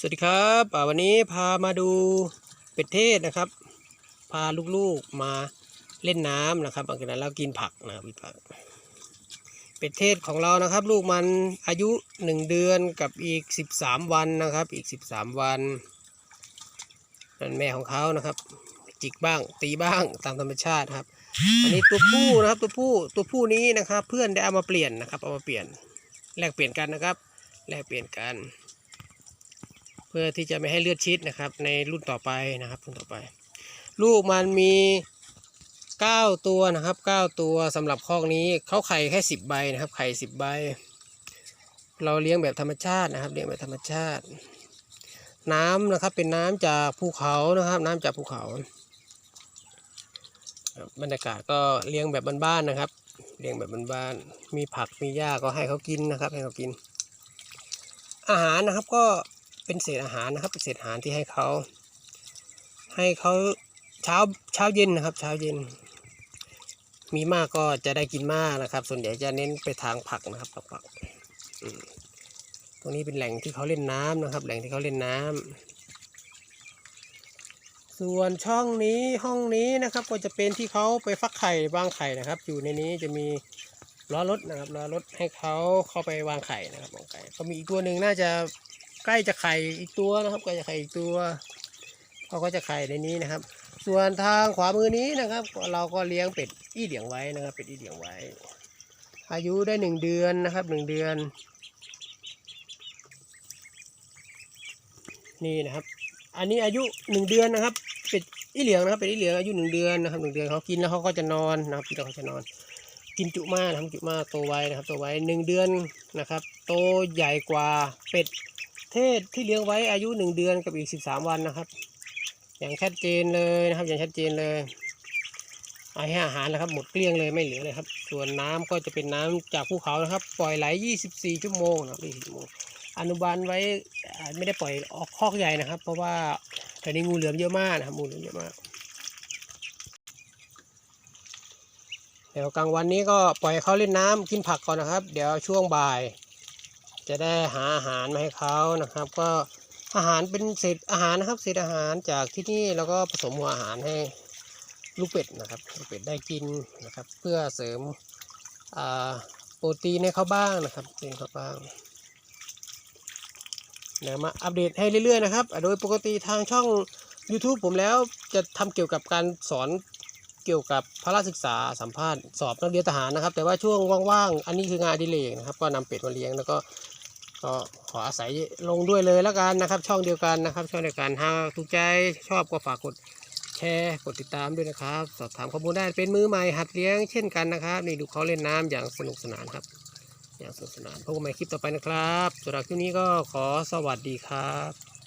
สวัสดีครับวันนี้พามาดูเป็ดเทศนะครับ พาลูกๆมาเล่นน้ำนะครับหลังจากนั้นเรากินผักนะครับผัก เป็ดเทศของเรานะครับ ลูกมันอายุหนึ่งเดือนกับอีกสิบสามวันนะครับ อีกสิบสามวันนั่นแม่ของเขานะครับ จิกบ้างตีบ้างตามธรรมชาติครับ อันนี้ตัวผู้นะครับตัวผู้ตัวผู้นี้นะครับ เพื่อนได้เอามาเปลี่ยนนะครับเอามาเปลี่ยนแลกเปลี่ยนกันนะครับแลกเปลี่ยนกัน เพื่อที่จะไม่ให้เลือดชิดนะครับ ในรุ่นต่อไปนะครับรุ่นต่อไป ลูกมันมี 9 ตัวนะครับ 9 ตัวสำหรับคอกนี้เขาไข่แค่ 10 ใบนะครับ ไข่ 10 ใบ เราเลี้ยงแบบธรรมชาตินะครับเลี้ยงแบบธรรมชาติ น้ำนะครับเป็นน้ำจากภูเขานะครับ น้ำจากภูเขาบรรยากาศก็เลี้ยงแบบบ้านๆนะครับ เลี้ยงแบบบ้านๆมีผักมีหญ้าก็ให้เขากินนะครับ ให้เขากิน อาหารนะครับก็ เป็นเศษอาหารนะครับเป็นเศษอาหารที่ให้เขา ให้เขาเช้าเช้าเย็นนะครับ เช้าเย็น มีมากก็จะได้กินมากนะครับ ส่วนใหญ่จะเน้นไปทางผักนะครับผักผักตรงนี้เป็นแหล่งที่เขาเล่นน้ำนะครับ แหล่งที่เขาเล่นน้ำส่วนช่องนี้ห้องนี้นะครับ ก็จะเป็นที่เขาไปฟักไข่วางไข่นะครับ อยู่ในนี้จะมีล้อรถนะครับล้อรถให้เขาเข้าไปวางไข่นะครับวางไข่ก็มีอีกตัวหนึ่งน่าจะ ใกล้จะไข่อีกตัวนะครับใกล้จะไข่อีกตัวเขาก็จะไข่ในนี้นะครับ ส่วนทางขวามือนี้นะครับ เราก็เลี้ยงเป็ดอี้เหลียงไว้นะครับ เป็ดอี้เหลียงไว้ อายุได้หนึ่งเดือนนะครับหนึ่งเดือน นี่นะครับ อันนี้อายุหนึ่งเดือนนะครับ เป็ดอี้เหลียงนะครับ เป็ดอี้เหลียงอายุหนึ่งเดือนนะครับหนึ่งเดือนเขากินแล้วเขาก็จะนอนนะครับกินแล้วเขาจะนอน กินจุมากนะครับจุมากโตไวนะครับโตไวหนึ่งเดือนนะครับ โตใหญ่กว่าเป็ด เทศที่เลี้ยงไว้อายุหนึ่งเดือนกับอีกสิบสามวันนะครับ อย่างชัดเจนเลยนะครับ อย่างชัดเจนเลยเอาให้อาหารนะครับ หมดเกลี้ยงเลยไม่เหลือเลยครับ ส่วนน้ำก็จะเป็นน้ำจากภูเขานะครับ ปล่อยไหล 24 ชั่วโมงนะครับ24ชั่วโมงอนุบาลไว้ไม่ได้ปล่อยออกคอกใหญ่นะครับ เพราะว่าแถวนี้งูเหลือมเยอะมากนะครับงูเหลือมเยอะมากเดี๋ยวกลางวันนี้ก็ปล่อยเขาเล่นน้ำกินผักก่อนนะครับ เดี๋ยวช่วงบ่าย จะได้หาอาหารมาให้เขานะครับ ก็อาหารเป็นเศษอาหารนะครับเศษอาหารจากที่นี่แล้วก็ผสมหัวอาหารให้ลูกเป็ดนะครับลูกเป็ดได้กินนะครับ เพื่อเสริมโปรตีนให้เขาบ้างนะครับโปรตีนเขาบ้างเดี๋ยวมาอัปเดตให้เรื่อยๆนะครับ โดยปกติทางช่อง YouTube ผมแล้วจะทำเกี่ยวกับการสอนเกี่ยวกับพละศึกษาสัมภาษณ์สอบนักเรียนทหารนะครับ แต่ว่าช่วงว่างๆ อันนี้คืองานดิเรกนะครับ ก็นำเป็ดมาเลี้ยงแล้วก็ ก็ขออาศัยลงด้วยเลยแล้วกันนะครับ ช่องเดียวกันนะครับ ช่องเดียวกันหากถูกใจชอบก็ฝากกดแชร์กดติดตามด้วยนะครับ สอบถามข้อมูลได้เป็นมือใหม่หัดเลี้ยงเช่นกันนะครับนี่ดูเขาเล่นน้ำอย่างสนุกสนานครับ อย่างสนุกสนานพบกันใหม่คลิปต่อไปนะครับสำหรับคลิปนี้ก็ขอสวัสดีครับ